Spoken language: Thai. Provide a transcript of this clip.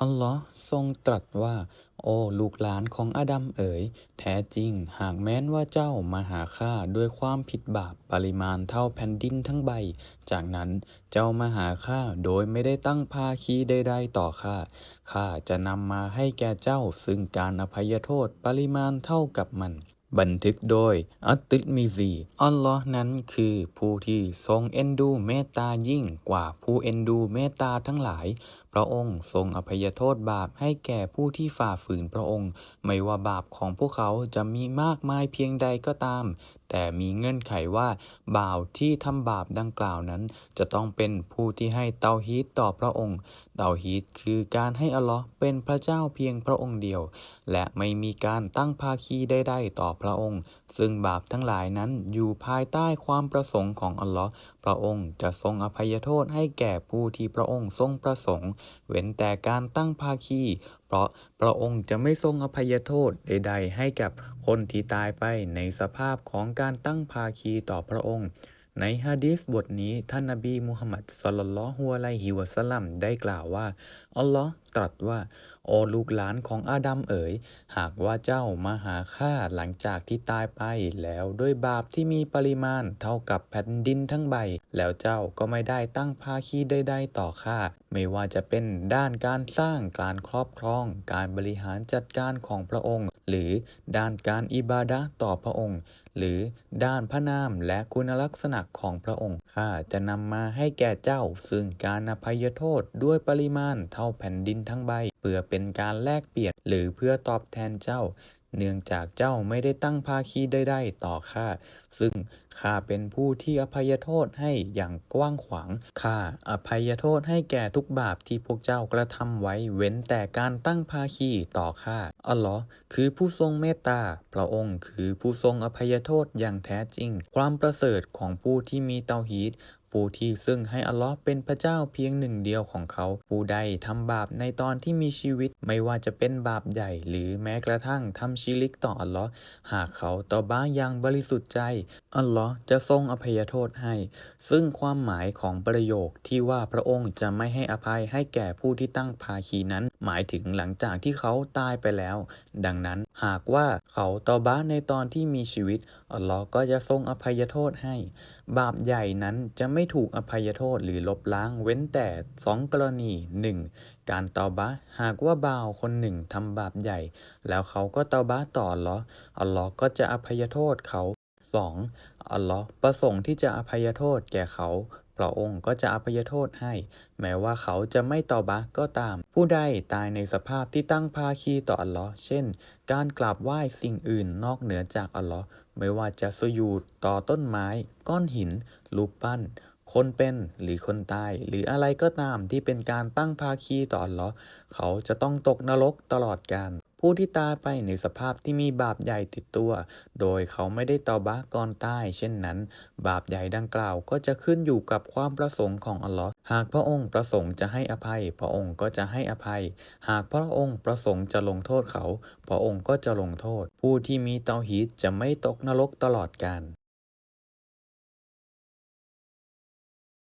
อัลลอฮ์ทรงตรัสว่า โอ้ลูกหลานของอาดัมเอ๋ย แท้จริง หากแม้นว่าเจ้ามาหาข้าด้วยความผิดบาปปริมาณเท่าแผ่นดินทั้งใบ จากนั้นเจ้ามาหาข้าโดยไม่ได้ตั้งภาคีใดๆต่อข้าข้าจะนำมาให้แก่เจ้าซึ่งการอภัยโทษปริมาณเท่ากับมัน บันทึกโดยอัตติมิซี อัลลอฮ์นั้นคือผู้ที่ทรงเอ็นดูเมตตายิ่งกว่าผู้เอ็นดูเมตตาทั้งหลาย พระองค์ทรงอภัยโทษบาปให้แก่ผู้ที่ฝ่าฝืนพระองค์ ไม่ว่าบาปของพวกเขาจะมีมากมายเพียงใดก็ตาม แต่มีเงื่อนไขว่าบ่าวที่ทำบาปดังกล่าวนั้น จะต้องเป็นผู้ที่ให้เตาฮีตต่อพระองค์ เตาฮีตคือการให้อัลลอฮ์เป็นพระเจ้าเพียงพระองค์เดียว และไม่มีการตั้งภาคีใดๆต่อพระองค์ ซึ่งบาปทั้งหลายนั้นอยู่ภายใต้ความประสงค์ของอัลลอฮ์พระองค์จะทรงอภัยโทษให้แก่ผู้ที่พระองค์ทรงประสงค์ เว้นแต่การตั้งภาคีเพราะพระองค์จะไม่ทรงอภัยโทษใด ๆ ให้กับคนที่ตายไปในสภาพของการตั้งภาคีต่อพระองค์ ในฮะดีษบทนี้ท่านนบีมุฮัมมัดศ็อลลัลฮุอะลัยฮิวะซัลลัมได้กล่าวว่า อัลลอฮ์ตรัสว่า โอ้ลูกหลานของอาดัมเอ๋ย หากว่าเจ้ามาหาข้าหลังจากที่ตายไปแล้วด้วยบาปที่มีปริมาณเท่ากับแผ่นดินทั้งใบ แล้วเจ้าก็ไม่ได้ตั้งภาคีใดๆต่อข้าไม่ว่าจะเป็นด้านการสร้างการครอบครอง การบริหารจัดการของพระองค์ หรือด้านการอิบาดะต่อพระองค์ หรือด้านพระนามและคุณลักษณะของพระองค์ข้าจะนำมาให้แก่เจ้า ซึ่งการอภัยโทษด้วยปริมาณเท่าแผ่นดินทั้งใบ เพื่อเป็นการแลกเปลี่ยน หรือเพื่อตอบแทนเจ้า เนื่องจากเจ้าไม่ได้ตั้งภาคีใดๆต่อข้าซึ่ง ข้าเป็นผู้ที่อภัยโทษให้อย่างกว้างขวางข้าอภัยโทษให้แก่ทุกบาปที่พวกเจ้ากระทำไว้เว้นแต่การตั้งภาคีต่อข้าอัลลอฮ์คือผู้ทรงเมตตาพระองค์ คือผู้ทรงอภัยโทษอย่างแท้จริง ความประเสริฐของผู้ที่มีเตาฮีดผู้ที่ซึ่งให้อัลลอฮ์เป็นพระเจ้าเพียงหนึ่งเดียวของเขา ผู้ใดทำบาปในตอนที่มีชีวิต ไม่ว่าจะเป็นบาปใหญ่ หรือแม้กระทั่งทำชิริกต่ออัลลอฮ์หากเขาต่อบ้าอย่างบริสุทธิ์ใจอัลลอฮจะทรงอภัยโทษให้ ซึ่งความหมายของประโยคที่ว่าพระองค์จะไม่ให้อภัยให้แก่ผู้ที่ตั้งภาคีนั้น หมายถึงหลังจากที่เขาตายไปแล้ว ดังนั้นหากว่าเขาตอบ้าในตอนที่มีชีวิตอัลลอฮ์ก็จะทรงอภัยโทษให้ บาปใหญ่นั้นจะไม่ถูกอภัยโทษหรือลบล้างเว้นแต่สองกรณี 1. การเตาบะห์หากว่าบ่าวคนหนึ่งทำบาปใหญ่ แล้วเขาก็เตาบะห์ต่ออัลลอฮ์อัลลอฮ์ก็จะอภัยโทษเขา 2. อัลลอฮ์ประสงค์ที่จะอภัยโทษแก่เขาพระองค์ก็จะอภัยโทษให้ แม้ว่าเขาจะไม่ตอบะก็ตาม ผู้ใดตายในสภาพที่ตั้งภาคีต่ออัลลอฮ์เช่น การกราบไหว้สิ่งอื่นนอกเหนือจากอัลลอฮ์ไม่ว่าจะสยูดต่อต้นไม้ ก้อนหิน รูปปั้น คนเป็นหรือคนตาย หรืออะไรก็ตามที่เป็นการตั้งภาคีต่ออัลลอฮ์เขาจะต้องตกนรกตลอดกาล ผู้ที่ตายไปในสภาพที่มีบาปใหญ่ติดตัว โดยเขาไม่ได้ตอบะก่อนตาย เช่นนั้น บาปใหญ่ดังกล่าวก็จะขึ้นอยู่กับความประสงค์ของอัลลอฮ์หากพระองค์ประสงค์จะให้อภัย พระองค์ก็จะให้อภัย หากพระองค์ประสงค์จะลงโทษเขา พระองค์ก็จะลงโทษ ผู้ที่มีเตาฮีตจะไม่ตกนรกตลอดกาล